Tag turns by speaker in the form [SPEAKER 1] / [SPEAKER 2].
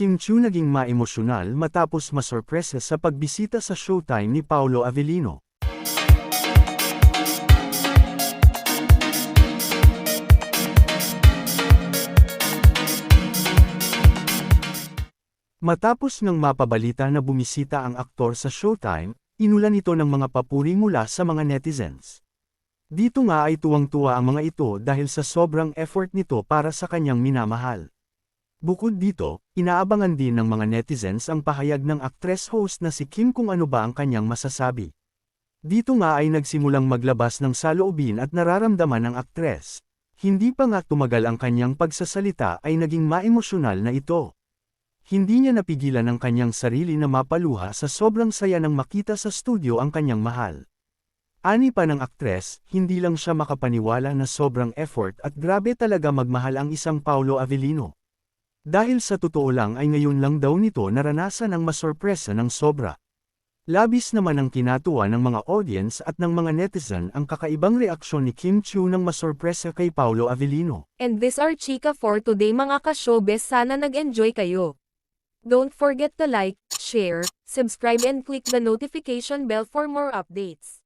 [SPEAKER 1] Kim Chu naging maemosyonal matapos masorpresa sa pagbisita sa showtime ni Paolo Avellino. Matapos ng mapabalita na bumisita ang aktor sa showtime, inulan ito ng mga papuri mula sa mga netizens. Dito nga ay tuwang-tuwa ang mga ito dahil sa sobrang effort nito para sa kanyang minamahal. Bukod dito, inaabangan din ng mga netizens ang pahayag ng actress-host na si Kim kung ano ba ang kanyang masasabi. Dito nga ay nagsimulang maglabas ng saloobin at nararamdaman ng aktres. Hindi pa nga tumagal ang kanyang pagsasalita ay naging maemosyonal na ito. Hindi niya napigilan ang kanyang sarili na mapaluha sa sobrang saya nang makita sa studio ang kanyang mahal. Ani pa ng aktres, hindi lang siya makapaniwala na sobrang effort at grabe talaga magmahal ang isang Paulo Avellino. Dahil sa totoo lang ay ngayon lang daw nito naranasan ang masorpresa ng sobra. Labis naman ang kinatuwa ng mga audience at ng mga netizen ang kakaibang reaksyon ni Kim Chu nang masorpresa kay Paulo Avellino.
[SPEAKER 2] And this are chika for today mga ka-showbiz sana nag-enjoy kayo. Don't forget to like, share, subscribe and click the notification bell for more updates.